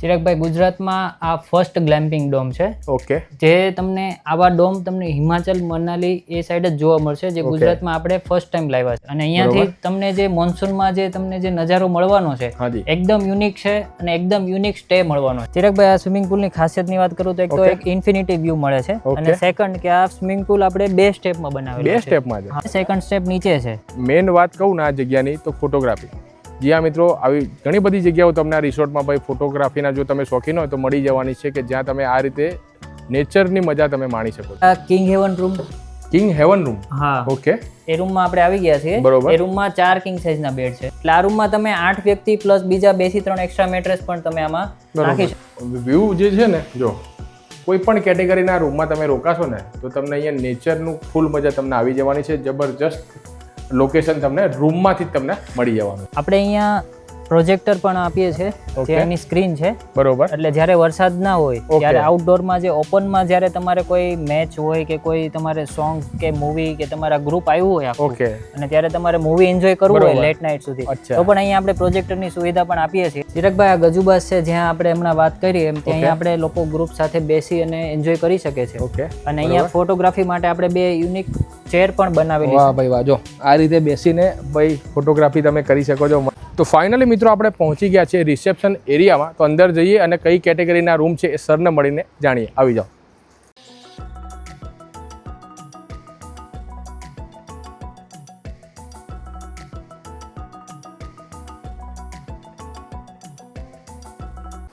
ચિરાગભાઈ ગુજરાતમાં આ first glamping dome છે. ઓકે. જે તમને આવા ડોમ તમને હિમાચલ મનાલી એ સાઈડ જ જોવા મળશે જે ગુજરાતમાં આપણે ફર્સ્ટ ટાઈમ લાવ્યા છે. અને અહીંયાથી તમને જે મોન્સૂનમાં જે તમને જે નજારો મળવાનો છે એકદમ યુનિક છે અને એકદમ યુનિક સ્ટે મળવાનો છે. ચિરાગભાઈ આ સ્વિમિંગ પુલની ખાસિયતની વાત કરું તો એક તો એક ઇન્ફિનિટી વ્યૂ મળે છે. અને સેકન્ડ કે આ સ્વિમિંગ પુલ આપણે બે સ્ટેપમાં બે બનાવેલું છે. સ્ટેપમાં છે. સેકન્ડ સ્ટેપ નીચે છે. મેઇન વાત કહું ને આ જગ્યાની તો ફોટોગ્રાફી જી હા મિત્રો આવી ઘણી બધી જગ્યાઓ તમને આ રિસોર્ટમાં ભાઈ ફોટોગ્રાફીના જો તમે શોખીન હોય તો મળી જવાની છે કે જ્યાં તમે આ રીતે નેચરની મજા તમે માણી શકો આ king heaven room king heaven room હા. ઓકે એ રૂમમાં આપણે આવી ગયા છીએ. બરોબર. એ રૂમમાં ચાર કિંગ સાઇઝના બેડ છે. એટલે આ રૂમમાં તમે આઠ વ્યક્તિ પ્લસ બીજા બેથી ત્રણ એક્સ્ટ્રા મેટ્રેસ પણ તમે આમાં રાખી શકો. વ્યૂ જે છે ને જો કોઈ પણ કેટેગરીના રૂમમાં તમે રોકાશો ને તો તમને અહીંયા નેચરનું ફૂલ મજા તમને આવી જવાની છે. જબરજસ્ત લોકેશન તમને રૂમમાંથી જ તમને મળી જવાનું. આપણે અહીંયા પ્રોજેક્ટર પણ આપીએ છીએ જે એની સ્ક્રીન છે. બરોબર. એટલે જ્યારે વરસાદ ના હોય. ત્યારે આઉટડોરમાં જે ઓપનમાં જ્યારે તમારે કોઈ મેચ હોય કે કોઈ તમારે સોંગ કે મૂવી કે તમારા ગ્રુપ આવ્યું હોય ઓકે અને ત્યારે તમારે મૂવી એન્જોય કરવું હોય લેટ નાઇટ સુધી. તો પણ અહીંયા આપણે પ્રોજેક્ટરની સુવિધા પણ આપીએ છીએ. ચિરકભાઈ આ ગજુબાસ છે જ્યાં આપણે હમણાં વાત કરી એમ ત્યાં અહીંયા આપણે લોકો ગ્રુપ સાથે બેસી અને એન્જોય કરી શકે છે. ઓકે અને અહીંયા ફોટોગ્રાફી માટે આપણે બે યુનિક ચેર પણ બનાવેલી વાહ ભાઈ વાહ. જો આ રીતે બેસીને ભાઈ ફોટોગ્રાફી તમે કરી શકો છો. તો ફાઇનલી મિત્રો આપણે પહોંચી ગયા છે રિસેપ્શન એરિયામાં તો અંદર જઈએ અને કઈ કેટેગરીના રૂમ છે એ સરને મળીને જાણીએ. આવી જાઓ.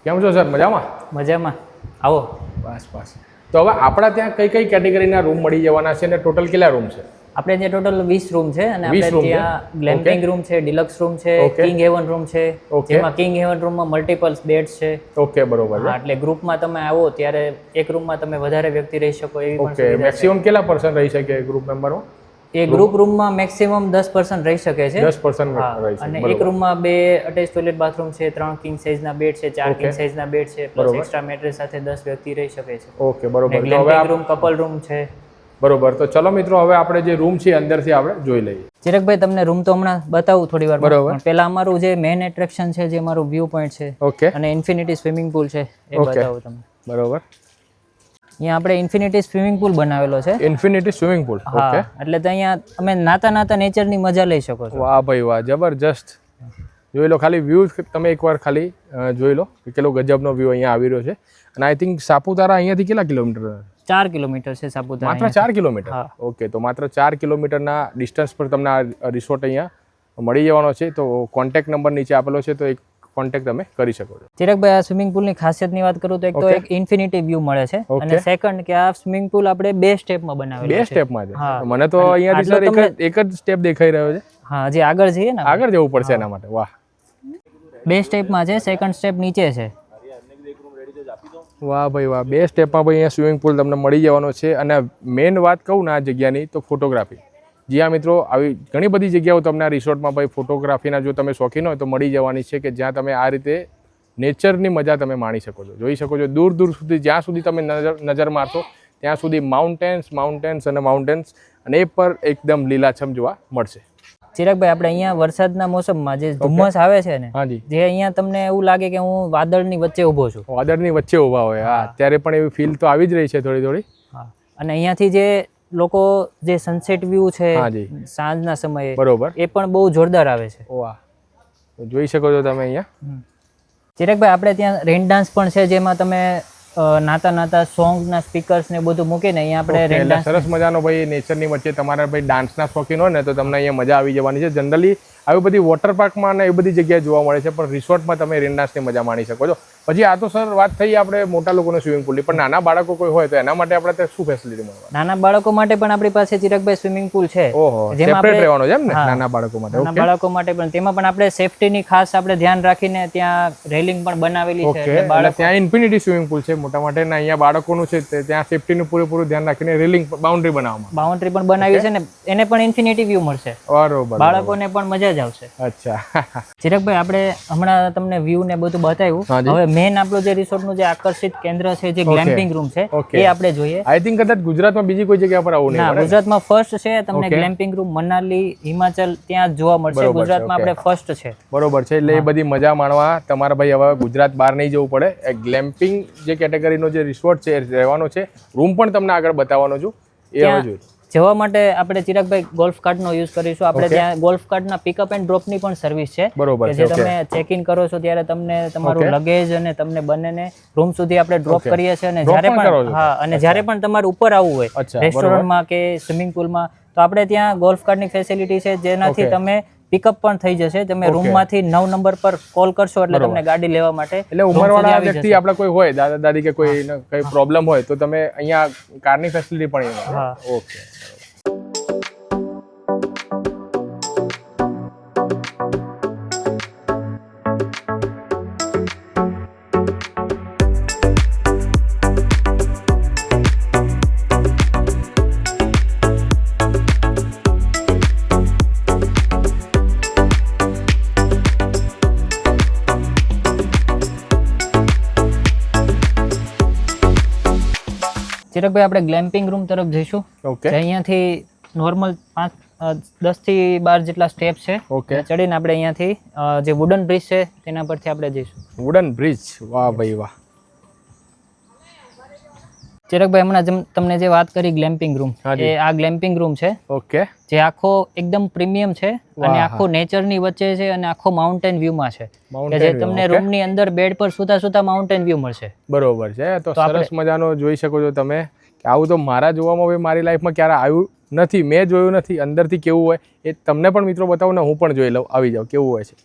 કેમ છો સર મજામાં? મજામાં. આવો. બસ બસ. તો હવે આપણા ત્યાં કઈ કઈ કેટેગરીના રૂમ મળી જવાના છે અને ટોટલ કેટલા રૂમ છે? આપણે ત્યાં ટોટલ વીસ રૂમ છે અને આપણે ત્યાં ગ્લેમ્પિંગ રૂમ છે ડિલક્સ રૂમ છે કિંગ હેવન રૂમ છે. જેમાં કિંગ હેવન રૂમમાં મલ્ટિપલ્સ બેડ્સ છે. ઓકે બરોબર. એટલે ગ્રુપમાં તમે આવો ત્યારે એક રૂમમાં તમે વધારે વ્યક્તિ રહી શકો એવી ઓકે મેક્સિમમ કેટલા પર્સન રહી શકે ગ્રુપ મેમ્બરો એ ગ્રુપ રૂમમાં મેક્સિમમ દસ પર્સન રહી શકે છે. દસ પર્સન અને એક રૂમમાં બે અટેચ ટોયલેટ બાથરૂમ છે ત્રણ કિંગ સાઇઝના બેડ છે ચાર કિંગ સાઇઝના બેડ છે પ્લસ એક્સ્ટ્રા મેટ્રેસ સાથે દસ વ્યક્તિ રહી શકે છે. ઓકે બરોબર. હવે રૂમ કપલ રૂમ છે. બરોબર. તો ચલો મિત્રો હવે આપણે જે રૂમ છે અંદરથી આપણે જોઈ લઈએ. ચિરકભાઈ તમને રૂમ તો હમણાં બતાવું થોડી વાર બરોબર. પેલા અમારું જે મેઇન એટ્રેક્શન છે જે અમારું વ્યૂ પોઈન્ટ છે ઓકે. અને ઇન્ફિનિટી સ્વિમિંગ પુલ છે એ. બતાવું તમને. બરોબર. અહીંયા આપણે ઇન્ફિનિટી સ્વિમિંગ પુલ બનાવેલો છે. ઇન્ફિનિટી સ્વિમિંગ પુલ ઓકે એટલે તો અહીંયા તમે નાતા નાતા નેચરની મજા લઈ શકો છો. વાહ ભાઈ વાહ જબરજસ્ત. જોઈ લો ખાલી વ્યૂ તમે એકવાર ખાલી જોઈ લો કે કેટલો ગજબનો વ્યૂ અહીંયા આવી રહ્યો છે. અને આઈ થિંક સાપુતારા અહીંયાથી કેટલા કિલોમીટર? ચાર કિલોમીટર છે સાપુતારા માત્ર ચાર કિલોમીટર? ઓકે તો માત્ર ચાર કિલોમીટરના ડિસ્ટન્સ પર તમને આ રિસોર્ટ અહીંયા મળી જવાનો છે. તો કોન્ટેક્ટ નંબર નીચે આપેલો છે. તો એક કોન્ટેક્ટ તમે કરી શકો છો. ચિરકભાઈ આ સ્વિમિંગ પુલની ખાસિયતની વાત કરું તો એક તો એક ઇન્ફિનિટી વ્યૂ મળે છે. અને સેકન્ડ કે આ સ્વિમિંગ પુલ આપણે બે સ્ટેપમાં બનાવેલું બે સ્ટેપમાં છે. મને તો અહીંયાથી સર એક જ એક જ સ્ટેપ દેખાઈ રહ્યો છે. હા જે આગળ જઈએ ને આગળ જવું પડશે એના માટે. વાહ. બે સ્ટેપમાં છે સેકન્ડ સ્ટેપ નીચે છે. વાહ ભાઈ વાહ. બે સ્ટેપમાં ભાઈ અહીંયા સ્વિમિંગ પુલ તમને મળી જવાનો છે. અને મેઇન વાત કહું ને આ જગ્યાની તો ફોટોગ્રાફી જી હા મિત્રો આવી ઘણી બધી જગ્યાઓ તમને આ રિસોર્ટમાં ભાઈ ફોટોગ્રાફીના જો તમે શોખીન હોય તો મળી જવાની છે કે જ્યાં તમે આ રીતે નેચરની મજા તમે માણી શકો છો. જોઈ શકો છો દૂર દૂર સુધી જ્યાં સુધી તમે નજર નજર મારશો ત્યાં સુધી માઉન્ટેન્સ માઉન્ટેન્સ અને માઉન્ટેન્સ અને એ પર એકદમ લીલાછમ જોવા મળશે. ચિરાગભાઈ આપણે અહીંયા વરસાદના મોસમમાં જે ધુમ્મસ આવે છે ને જે. અહીંયા તમને એવું લાગે કે હું વાદળની વચ્ચે ઊભો છું. વાદળની વચ્ચે ઊભા હોય હા. ત્યારે પણ એવી ફીલ તો આવી જ રહી છે થોડી થોડી. હા. અને અહીંયાથી જે લોકો જે સનસેટ વ્યૂ છે સાંજના સમયે બરોબર. એ પણ બહુ જોરદાર આવે છે. વાહ. જોઈ શકો છો તમે અહીંયા. ચિરાગભાઈ આપણે ત્યાં રેન ડાન્સ પણ છે જેમાં તમે નાતા નાતા નાતા સોંગના સ્પીકર્સ ને બધું મૂકીને અહીંયા આપણે રેન ડાન્સ સરસ મજાનો ભાઈ નેચરની વચ્ચે તમારા ભાઈ ડાન્સના શોખીન હોય ને તો તમને અહીંયા મજા આવી જવાની છે. જનરલી આવી બધી વોટર પાર્કમાં અને એ બધી જગ્યાએ જોવા મળે છે પણ રિસોર્ટમાં તમે રેન ડાન્સની મજા માણી શકો છો. પછી આ તો સર વાત થઈ આપણે મોટા લોકોને સ્વિમિંગ પુલની પણ નાના બાળકો કોઈ હોય તો એના માટે આપણે ત્યાં શું ફેસિલિટી મળવા નાના બાળકો માટે પણ આપણી પાસે ચિરાગભાઈ સ્વિમિંગ પુલ છે. ઓહો સેપરેટ રહેવાનો છે એમ ને? નાના બાળકો માટે નાના બાળકો માટે પણ. તેમાં પણ આપણે સેફટીની ખાસ આપણે ધ્યાન રાખીને ત્યાં રેલિંગ પણ બનાવેલી છે. એટલે ત્યાં ઇન્ફિનિટી સ્વિમિંગ પુલ છે મોટા માટે ને અહીંયા બાળકોનું છે ત્યાં સેફટીનું પૂરેપૂરું ધ્યાન રાખીને રેલિંગ બાઉન્ડ્રી બનાવવામાં બાઉન્ડ્રી પણ બનાવી છે ને એને પણ ઇન્ફિનિટી વ્યૂ મળશે. બરોબર બાળકોને પણ મજા જ આવશે. અચ્છા. ચિરાગભાઈ આપણે હમણાં તમને વ્યૂ ને બધું બતાવ્યું. હવે મેન આપણો જે રિસોર્ટનું જે આકર્ષિત કેન્દ્ર છે જે ગ્લેમ્પિંગ રૂમ છે એ આપણે જોઈએ. આઈ થિંક કદાચ ગુજરાતમાં બીજી કોઈ જગ્યા પર આવું નહીં ના ગુજરાતમાં ફર્સ્ટ છે તમને. ગ્લેમ્પિંગ રૂમ મનાલી હિમાચલ ત્યાં જ જોવા મળશે. ગુજરાતમાં આપણે ફર્સ્ટ છે. બરોબર છે એટલે એ બધી મજા માણવા તમારા ભાઈ હવે ગુજરાત બહાર નહીં જવું પડે. એ ગ્લેમ્પિંગ જે કેટેગરીનો જે રિસોર્ટ છે રહેવાનો છે. રૂમ પણ તમને આગળ બતાવવાનો છું. એ હવે જોઈએ. જવા માટે આપણે ચિરાગભાઈ ગોલ્ફ કાર્ટનો યુઝ કરીશું. આપણે ત્યાં ગોલ્ફ કાર્ટના પિકઅપ એન્ડ ડ્રોપની પણ સર્વિસ છે. બરોબર જે તમે ચેક ઇન કરો છો ત્યારે તમને તમારું લગેજ અને તમને બંનેને રૂમ સુધી આપણે ડ્રોપ કરીએ છીએ અને જ્યારે પણ હા અને જ્યારે પણ તમારે ઉપર આવવું હોય રેસ્ટોરન્ટમાં કે સ્વિમિંગ પુલમાં તો આપણે ત્યાં ગોલ્ફ કાર્ટની ફેસિલિટી છે. જેનાથી તમે પિકઅપ પણ થઈ જશે. તમે રૂમ રૂમમાંથી નવ નંબર પર કોલ કરશો એટલે તમને ગાડી લેવા માટે એટલે ઉંમરવાળા વ્યક્તિ આપડે આપણે કોઈ હોય દાદા દાદી કે કોઈ કઈ પ્રોબ્લેમ હોય તો તમે અહીંયા કારની ફેસિલિટી પણ. ઓકે ચિરાગભાઈ આપણે ગ્લેમ્પિંગ રૂમ તરફ જઈશું. ઓકે અહીંયાથી નોર્મલ પાંચ દસથી બાર જેટલા સ્ટેપ છે. ઓકે ચડીને આપણે અહીંયાથી જે વુડન બ્રિજ છે તેના પરથી આપણે જઈશું. વુડન બ્રિજ વાહ ભાઈ વાહ. ચિરકભાઈ હમણાં જેમ તમને જે વાત કરી ગ્લેમ્પિંગ રૂમ. એ આ ગ્લેમ્પિંગ રૂમ છે. ઓકે જે આખો એકદમ પ્રીમિયમ છે અને. આખો નેચરની વચ્ચે છે અને આખો માઉન્ટેન વ્યૂમાં છે. કે જે તમને. રૂમની અંદર બેડ પર સુતા સુતા માઉન્ટેન વ્યૂ મળશે. બરોબર છે. તો સરસ મજાનો જોઈ શકો છો તમે. કે આવું તો મારા જોવામાં હવે મારી લાઈફમાં ક્યારે આવ્યું નથી મેં જોયું નથી અંદરથી કેવું હોય એ તમને પણ મિત્રો બતાવો ને હું પણ જોઈ લઉં આવી જાઉં કેવું હોય છે.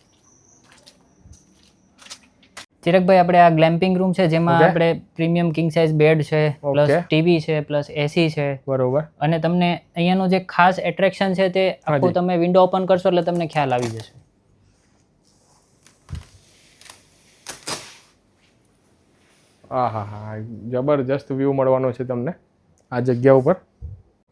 ચિરકભાઈ આપણે આ ગ્લેમ્પિંગ રૂમ છે જેમાં આપણે પ્રીમિયમ કિંગ સાઇઝ બેડ છે પ્લસ ટીવી છે પ્લસ એસી છે. બરોબર. અને તમને અહીંયાનું જે ખાસ એટ્રેક્શન છે તે આખું તમે વિન્ડો ઓપન કરશો એટલે તમને ખ્યાલ આવી જશે. હા હા હા જબરજસ્ત વ્યૂ મળવાનો છે તમને. આ જગ્યા ઉપર?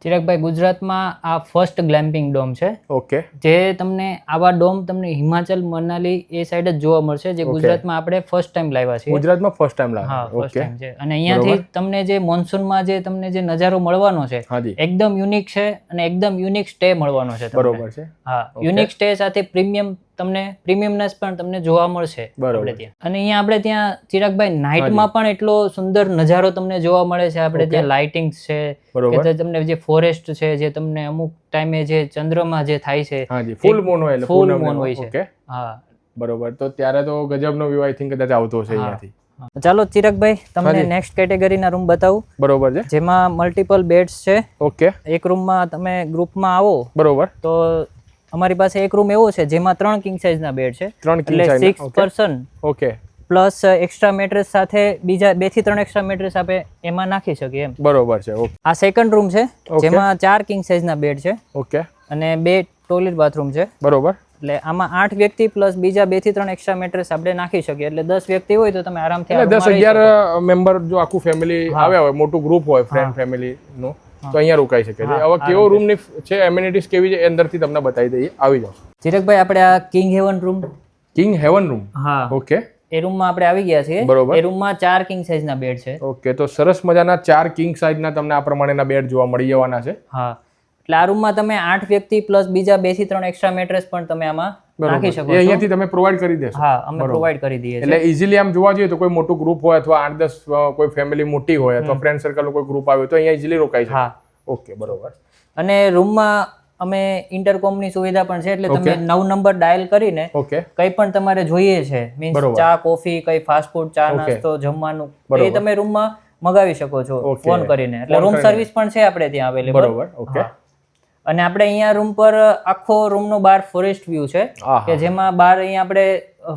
ચિરાગભાઈ ગુજરાતમાં આ ફર્સ્ટ ગ્લેમ્પિંગ ડોમ છે. ઓકે. જે તમને આવા ડોમ તમને હિમાચલ મનાલી એ સાઈડ જ જોવા મળશે જે ગુજરાતમાં આપણે ફર્સ્ટ ટાઈમ લાવ્યા છીએ. ગુજરાતમાં ફર્સ્ટ ટાઈમ હા ફર્સ્ટ ટાઈમ છે. અને અહીંયાથી તમને જે મોન્સૂનમાં જે તમને જે નજારો મળવાનો છે એકદમ યુનિક છે અને એકદમ યુનિક સ્ટે મળવાનો છે બરોબર છે. હા યુનિક સ્ટે સાથે પ્રીમિયમ તમને પ્રીમિયમનેસ પણ તમને જોવા મળશે આપણે ત્યાં. અને અહીંયા આપણે ત્યાં ચિરાગભાઈ નાઇટમાં પણ એટલો સુંદર નજારો તમને જોવા મળે છે. આપણે ત્યાં લાઇટિંગ છે કે જે તમને જે ફોરેસ્ટ છે જે તમને અમુક ટાઈમે જે ચંદ્રમાં જે થાય છે ફૂલ મૂન હોય ફૂલ મૂન હોય છે. હા. બરોબર. તો ત્યારે તો ગજબનો વ્યૂ આઈ થિંક કદાચ આવતો હશે અહીંયાથી. ચાલો ચિરાગભાઈ તમને નેક્સ્ટ કેટેગરીના રૂમ બતાવું. બરોબર છે. જેમાં મલ્ટિપલ બેડ્સ છે. ઓકે એક રૂમમાં તમે ગ્રુપમાં આવો. બરોબર. તો અમારી પાસે એક રૂમ એવો છે જેમાં ત્રણ કિંગ સાઇઝના બેડ છે. ત્રણ એટલે six person okay plus extra mattress સાથે બીજા બેથી ત્રણ એક્સ્ટ્રા મેટ્રેસ આપણે એમાં નાખી શકીએ એમ. બરોબર છે ઓકે આ સેકન્ડ રૂમ છે. જેમાં ચાર કિંગ સાઇઝના બેડ છે. ઓકે અને બે ટોયલેટ બાથરૂમ છે. બરોબર. એટલે આમાં આઠ વ્યક્તિ પ્લસ બીજા બેથી ત્રણ એક્સ્ટ્રા મેટ્રેસ આપણે નાખી શકીએ. એટલે દસ વ્યક્તિ હોય તો તમે આરામથી દસ અગિયાર મેમ્બર જો આખું ફેમિલી આવ્યા હોય મોટું ગ્રુપ હોય ફ્રેન્ડ ફેમિલી નું. તો અહીંયા રોકાઈ શકે છે. હવે કેવો રૂમની છે એમ્યુનિટીઝ કેવી છે એ અંદરથી તમને બતાવી દઈએ. આવી જાઓ. ચિરકભાઈ આપણે આ king haven room king haven room હા. ઓકે એ રૂમમાં આપણે આવી ગયા છીએ. બરોબર. એ રૂમમાં ચાર કિંગ સાઇઝના બેડ છે. ઓકે તો સરસ મજાના ચાર કિંગ સાઇઝના તમને આ પ્રમાણેના બેડ જોવા મળી જવાના છે. હા. એટલે આ રૂમમાં તમે આઠ વ્યક્તિ પ્લસ બીજા બેથી ત્રણ એક્સ્ટ્રા મેટ્રેસ પણ તમે આમાં નાખી શકો છો. અહીંયાથી તમે પ્રોવાઈડ કરી દેશો. હા અમે પ્રોવાઈડ કરી દઈએ એટલે ઇઝીલી આમ જોવા જોઈએ તો કોઈ મોટું ગ્રુપ હોય અથવા આઠ દસ કોઈ ફેમિલી મોટી હોય અથવા ફ્રેન્ડ સર્કલનું કોઈ ગ્રુપ આવે તો અહીંયા ઇઝીલી રોકાય છે હા. ઓકે બરોબર. અને રૂમમાં અમે ઇન્ટરકોમની સુવિધા પણ છે એટલે તમે નવ નંબર ડાયલ કરીને કંઈ પણ તમારે જોઈએ છે. મીન્સ ચા કોફી કઈ ફાસ્ટ ફૂડ ચા નાસ્તો જમવાનું એ તમે રૂમમાં મગાવી શકો છો. ફોન કરીને. એટલે રૂમ સર્વિસ પણ છે આપણે ત્યાં અવેલેબલ બરોબર. ઓકે અને આપણે અહીંયા રૂમ પર આખો રૂમનો બાર ફોરેસ્ટ વ્યૂ છે કે જેમાં બાર અહીંયા આપણે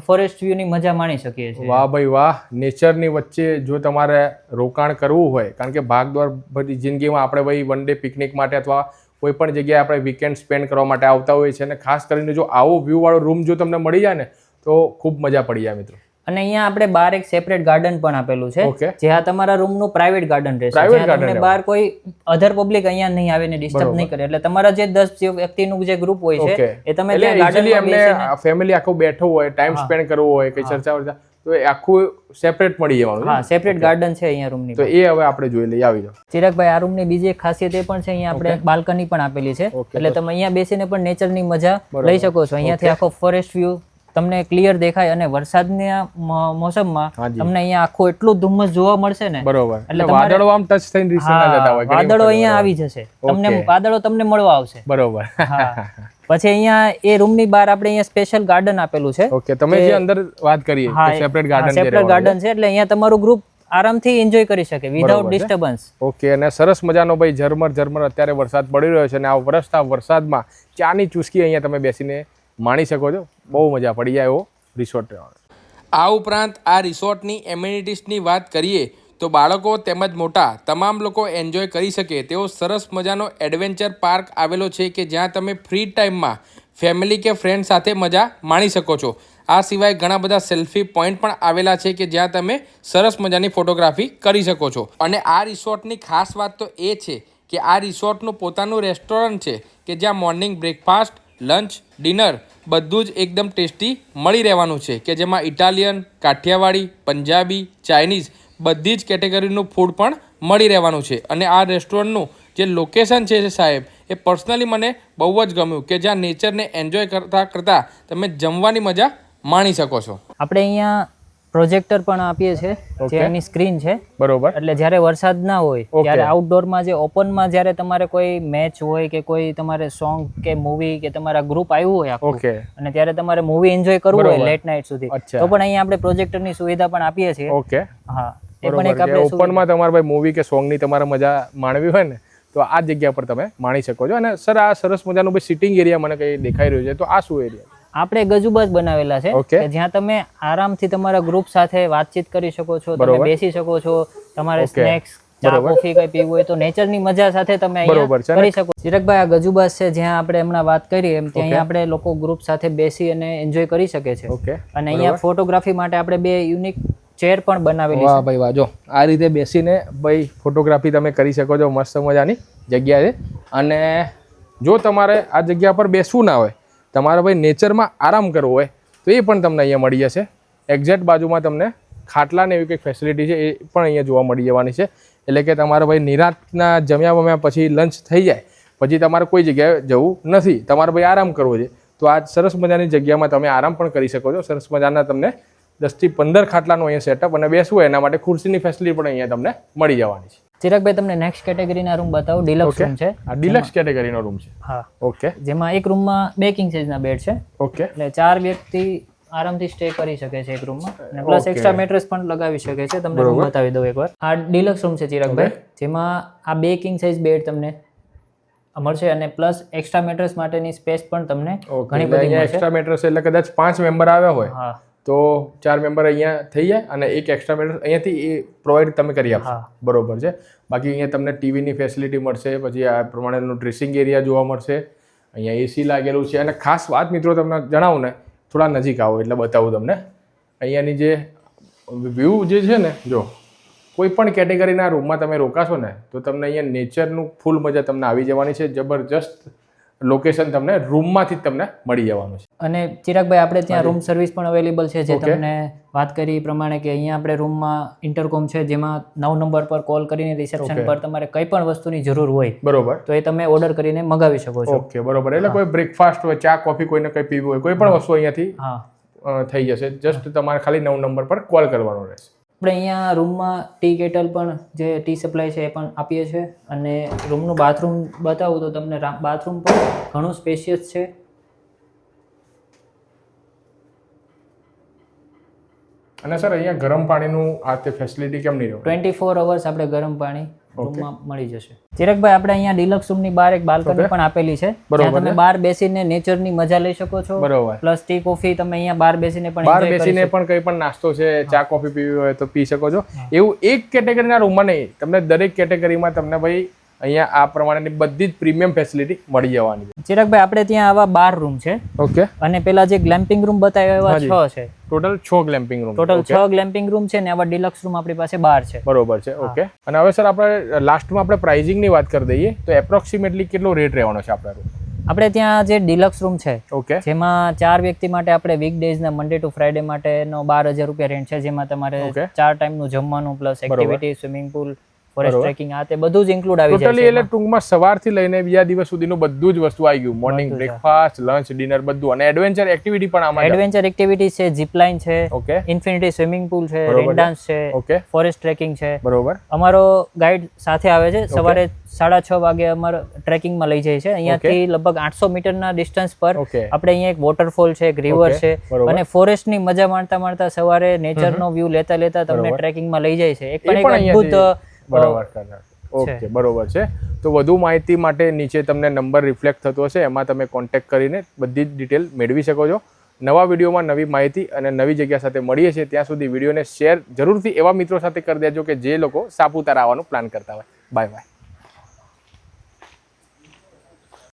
ફોરેસ્ટ વ્યૂની મજા માણી શકીએ છીએ. વાહ ભાઈ વાહ નેચરની વચ્ચે જો તમારે રોકાણ કરવું હોય કારણ કે ભાગદોડ બધી જિંદગીમાં આપણે ભાઈ વન ડે પિકનિક માટે અથવા કોઈ પણ જગ્યાએ આપણે વીકેન્ડ સ્પેન્ડ કરવા માટે આવતા હોઈએ છીએ અને ખાસ કરીને જો આવો વ્યૂ વાળો રૂમ જો તમને મળી જાય ને તો ખૂબ મજા પડી જાય મિત્રો. અને અહીંયા આપણે બહાર એક સેપરેટ ગાર્ડન પણ આપેલું છે. જે આ તમારા રૂમનું પ્રાઇવેટ ગાર્ડન રહેશે. જ્યાં તમને બહાર કોઈ અધર પબ્લિક અહીંયા નહીં આવે ને ડિસ્ટર્બ નહીં કરે. એટલે તમારા જે દસ વ્યક્તિ વ્યક્તિનું જે ગ્રુપ હોય છે એ તમે ત્યાં ગાર્ડન ફેમિલી આખો બેઠો હોય ટાઈમ સ્પેન્ડ કરવો હોય કે ચર્ચા વર્ચા. તો એ આખું સેપરેટ મળી જવાનું હા સેપરેટ ગાર્ડન છે અહીંયા રૂમની તો એ હવે આપણે જોઈ લઈએ. આવી જાવ ચિરાગભાઈ આ રૂમની બીજી એક ખાસિયત એ પણ છે અહીંયા આપણે બાલ્કની પણ આપેલી છે. એટલે તમે અહીંયા બેસીને પણ નેચરની મજા લઈ શકો છો. અહીંયાથી આખો ફોરેસ્ટ વ્યૂ તમને ક્લિયર દેખાય અને વરસાદના મોસમમાં તમને અહીંયા આખું એટલું ધુમ્મસ જોવા મળશે ને બરોબર. એટલે વાદળો આમ ટચ થઈને જતા હોય વાદળો અહીંયા આવી જશે. તમને વાદળો તમને મળવા આવશે. બરોબર. પછી અહીંયા એ રૂમની બહાર આપણે અહીંયા સ્પેશિયલ ગાર્ડન આપેલું છે. ઓકે તમે જે અંદર વાત કરી સેપરેટ ગાર્ડન સેપરેટ ગાર્ડન છે. એટલે અહીંયા તમારું ગ્રુપ આરામથી એન્જોય કરી શકે વિધાઉટ ડિસ્ટર્બન્સ ઓકે અને સરસ મજાનો ભાઈ ઝરમર ઝરમર અત્યારે વરસાદ પડી રહ્યો છે અને આ વરસતા વરસાદમાં ચાની ચુસ્કી અહીંયા તમે બેસીને માણી શકો છો. બહુ મજા પડી જાય એવો રિસોર્ટ આ ઉપરાંત આ રિસોર્ટની એમ્યુનિટીસની વાત કરીએ તો બાળકો તેમજ મોટા તમામ લોકો એન્જોય કરી શકે તેવો સરસ મજાનો એડવેન્ચર પાર્ક આવેલો છે કે જ્યાં તમે ફ્રી ટાઈમમાં ફેમિલી કે ફ્રેન્ડ સાથે મજા માણી શકો છો. આ સિવાય ઘણા બધા સેલ્ફી પોઈન્ટ પણ આવેલા છે કે જ્યાં તમે સરસ મજાની ફોટોગ્રાફી કરી શકો છો. અને આ રિસોર્ટની ખાસ વાત તો એ છે કે આ રિસોર્ટનું પોતાનું રેસ્ટોરન્ટ છે કે જ્યાં મોર્નિંગ બ્રેકફાસ્ટ લંચ, ડિનર બધું જ એકદમ ટેસ્ટી મળી રહેવાનું છે કે જેમાં ઇટાલિયન, કાઠિયાવાડી, પંજાબી, ચાઇનીઝ બધી જ કેટેગરીનું ફૂડ પણ મળી રહેવાનું છે. અને આ રેસ્ટોરન્ટનું જે લોકેશન છે સાહેબ, એ પર્સનલી મને બહુ જ ગમ્યું કે જ્યાં નેચરને એન્જોય કરતાં કરતાં તમે જમવાની મજા માણી શકો છો. આપણે અહીંયા પ્રોજેક્ટર પણ આપીએ છીએ જે એની સ્ક્રીન છે. બરોબર. એટલે જ્યારે વરસાદ ના હોય ત્યારે આઉટડોરમાં જે ઓપનમાં જ્યારે તમારે કોઈ મેચ હોય કે કોઈ તમારે સોંગ કે મૂવી કે તમારા ગ્રુપ આવ્યું હોય આખું ઓકે. અને ત્યારે તમારે મૂવી એન્જોય કરવું હોય લેટ નાઇટ સુધી તો પણ અહીંયા આપણે પ્રોજેક્ટરની સુવિધા પણ આપીએ છીએ. ઓકે. હા. એ પણ એક આપણે ઓપનમાં તમારે ભાઈ મૂવી કે સોંગની તમારે મજા માણવી હોય ને તો આ જગ્યા પર તમે માણી શકો છો. અને સર આ સરસ મજાનું ભાઈ સિટિંગ એરિયા મને કંઈ દેખાઈ રહ્યું છે તો આ શું એરિયા આપણે ગજુબાજ બનાવેલા છે કે જ્યાં તમે આરામથી તમારા ગ્રુપ સાથે વાતચીત કરી શકો છો તમે બેસી શકો છો તમારે. સ્નેક્સ ચા કોફી કઈ પીવું હોય તો નેચરની મજા સાથે તમે અહીંયા? કરી શકો. ચિરકભાઈ આ ગજુબાજ છે જ્યાં આપણે હમણાં વાત કરી એમ ત્યાં આપણે લોકો ગ્રુપ સાથે બેસી અને એન્જોય કરી શકે છે. અને અહીંયા ફોટોગ્રાફી માટે આપણે બે યુનિક ચેર પણ બનાવેલી વાહ ભાઈ વાહ જો આ રીતે બેસીને ભાઈ ફોટોગ્રાફી તમે કરી શકો છો મસ્ત મજાની જગ્યા છે. અને જો તમારે આ જગ્યા પર બેસવું ના હોય તમારે ભાઈ નેચરમાં આરામ કરવો હોય, તો એ પણ તમને અહીંયા મળી જશે. એક્ઝેક્ટ બાજુમાં તમને ખાટલાને એવી કંઈક ફેસિલિટી છે, એ પણ અહીંયા જોવા મળી જવાની છે. એટલે કે તમારે ભાઈ નિરાતના જમ્યા વમ્યા પછી લંચ થઈ જાય, પછી તમારે કોઈ જગ્યાએ જવું નથી. તમારે ભાઈ આરામ કરવો છે. તો આ સરસ મજાની જગ્યામાં તમે આરામ પણ કરી શકો છો. સરસ મજાના તમને દસથી પંદર ખાટલાનું અહીંયા સેટઅપ અને બેસવું એના માટે ખુરશીની ફેસિલિટી પણ અહીંયા તમને મળી જવાની છે. ચિરાગભાઈ તમને નેક્સ્ટ કેટેગરીના રૂમ બતાવો. ડિલક્સ રૂમ છે. આ ડિલક્સ કેટેગરીનો રૂમ છે. હા. ઓકે જેમાં એક રૂમમાં બે કિંગ સાઇઝના બેડ છે. ઓકે એટલે ચાર વ્યક્તિ આરામથી સ્ટે કરી શકે છે એક રૂમમાં અને પ્લસ એક્સ્ટ્રા મેટ્રેસ પણ લગાવી શકે છે. તમને રૂમ બતાવી દઉં એકવાર. આ ડિલક્સ રૂમ છે ચિરાગભાઈ. જેમાં આ બે કિંગ સાઇઝ બેડ તમને મળશે અને પ્લસ એક્સ્ટ્રા મેટ્રેસ માટેની સ્પેસ પણ તમને ઘણી બધી એક્સ્ટ્રા મેટ્રેસ એટલે કદાચ પાંચ મેમ્બર આવ્યા હોય. હા. તો ચાર મેમ્બર અહીંયા થઈ જાય અને એક એક્સ્ટ્રા મેમ્બર અહીંયાથી એ પ્રોવાઈડ તમે કરી આપશો. બરોબર છે? બાકી અહીંયા તમને ટીવીની ફેસિલિટી મળશે પછી આ પ્રમાણેનું ડ્રેસિંગ એરિયા જોવા મળશે અહીંયા એસી લાગેલું છે અને ખાસ વાત મિત્રો તમને જણાવું ને થોડા નજીક આવો એટલે બતાવું તમને. અહીંયાની જે વ્યૂ જે છે ને જો કોઈ પણ કેટેગરીના રૂમમાં તમે રોકાશો ને તો તમને અહીંયા નેચરનું ફૂલ મજા તમને આવી જવાની છે. જબરજસ્ત લોકેશન તમને રૂમમાંથી જ તમને મળી જવાનું છે. અને ચિરાગભાઈ આપણે ત્યાં રૂમ સર્વિસ પણ અવેલેબલ છે જે તમને વાત કરી એ પ્રમાણે કે અહીંયા આપણે રૂમમાં ઇન્ટરકોમ છે જેમાં નવ નંબર પર કોલ કરીને રિસેપ્શન પર તમારે કઈ પણ વસ્તુની જરૂર હોય બરોબર. તો એ તમે ઓર્ડર કરીને મગાવી શકો છો. ઓકે બરોબર. એટલે કોઈ બ્રેકફાસ્ટ હોય ચા કોફી કોઈને કંઈ પીવું હોય કોઈ પણ વસ્તુ અહીંયાથી હા. થઈ જશે. જસ્ટ તમારે ખાલી નવ નંબર પર કોલ કરવાનો રહેશે. આપણે અહીંયા રૂમમાં ટી કેટલ પણ જે ટી સપ્લાય છે એ પણ આપીએ છીએ. અને રૂમનું બાથરૂમ બતાવું તો તમને બાથરૂમ પણ ઘણું સ્પેશિયસ છે. અને સર અહીંયા ગરમ પાણીનું આ તે ફેસિલિટી કેમ નહીં રહ્યો ટ્વેન્ટી ફોર અવર્સ આપણે ગરમ પાણી રૂમમાં મળી જશે. ચિરકભાઈ આપણે અહીંયા ડિલક્સ રૂમની બહાર એક બાલ્કની પણ આપેલી છે. જ્યાં તમે બહાર બેસીને નેચરની મજા લઈ શકો છો. બરોબર. પ્લસ ટી કોફી તમે અહીંયા બહાર બેસીને પણ બહાર બેસીને પણ કંઈ પણ નાસ્તો છે ચા કોફી પીવી હોય તો પી શકો છો. એવું એક કેટેગરીના રૂમમાં નહીં. તમને દરેક કેટેગરીમાં તમને ભાઈ અહીંયા આ પ્રમાણેની બધી જ પ્રીમિયમ ફેસિલિટી મળી જવાની છે. ચિરાગભાઈ આપણે ત્યાં આવા બાર રૂમ છે. ઓકે અને પેલા જે ગ્લેમ્પિંગ રૂમ બતાવ્યા એવા છ છે. ટોટલ છ ગ્લેમ્પિંગ રૂમ ટોટલ છ ગ્લેમ્પિંગ રૂમ છે ને આવા ડિલક્સ રૂમ આપણી પાસે બાર છે. બરોબર છે. ઓકે અને હવે સર આપણે લાસ્ટમાં આપણે પ્રાઇઝિંગની વાત કરી દઈએ. તો એપ્રોક્સિમેટલી કેટલો રેટ રહેવાનો છે આપણા રૂમ આપણે ત્યાં જે ડિલક્સ રૂમ છે ઓકે જેમાં ચાર વ્યક્તિ માટે આપણે વીક ડેઝના મંડે ટુ ફ્રાઈડે માટેનો બાર હજાર રૂપિયા રેન્ટ છે જેમાં તમારે ચાર ટાઈમનું જમવાનું plus activity swimming pool forest trekking આ તે બધું જ ઇન્ક્લુડ આવી જાય ટોટલી છે એટલે ટૂંકમાં સવારથી લઈને બીજા દિવસ સુધીનું બધું જ વસ્તુ આવી ગયું. મોર્નિંગ. બ્રેકફાસ્ટ લંચ ડિનર બધું. અને એડવેન્ચર એક્ટિવિટી પણ આમાં એડવેન્ચર એક્ટિવિટી છે જીપલાઇન છે ઓકે ઇન્ફિનિટી સ્વિમિંગ પૂલ છે રેન. ડાન્સ છે ઓકે ફોરેસ્ટ ટ્રેકિંગ છે. બરોબર. અમારો ગાઈડ સાથે આવે છે. સવારે સાડા છ વાગે અમારો ટ્રેકિંગમાં લઈ જાય છે. અહીંયાથી લગભગ આઠસો મીટરના ડિસ્ટન્સ પર આપણે અહીંયા એક વોટરફોલ છે એક રિવર છે. અને ફોરેસ્ટની મજા માણતા માણતા સવારે નેચરનો વ્યૂ લેતા લેતા તમને. ટ્રેકિંગમાં લઈ જાય છે. એક પણ એક અદ્ભુત બરોબર. ઓકે બરોબર છે. તો વધુ માહિતી માટે નીચે તમને નંબર રિફ્લેક્ટ થતો હશે એમાં તમે કોન્ટેક્ટ કરીને બધી જ ડિટેલ મેળવી શકો છો. નવા વિડીયોમાં નવી માહિતી અને નવી જગ્યા સાથે મળીએ છીએ. ત્યાં સુધી વિડીયોને શેર જરૂરથી એવા મિત્રો સાથે કરી દેજો કે જે લોકો સાપુતારા આવવાનું પ્લાન કરતા હોય. Bye bye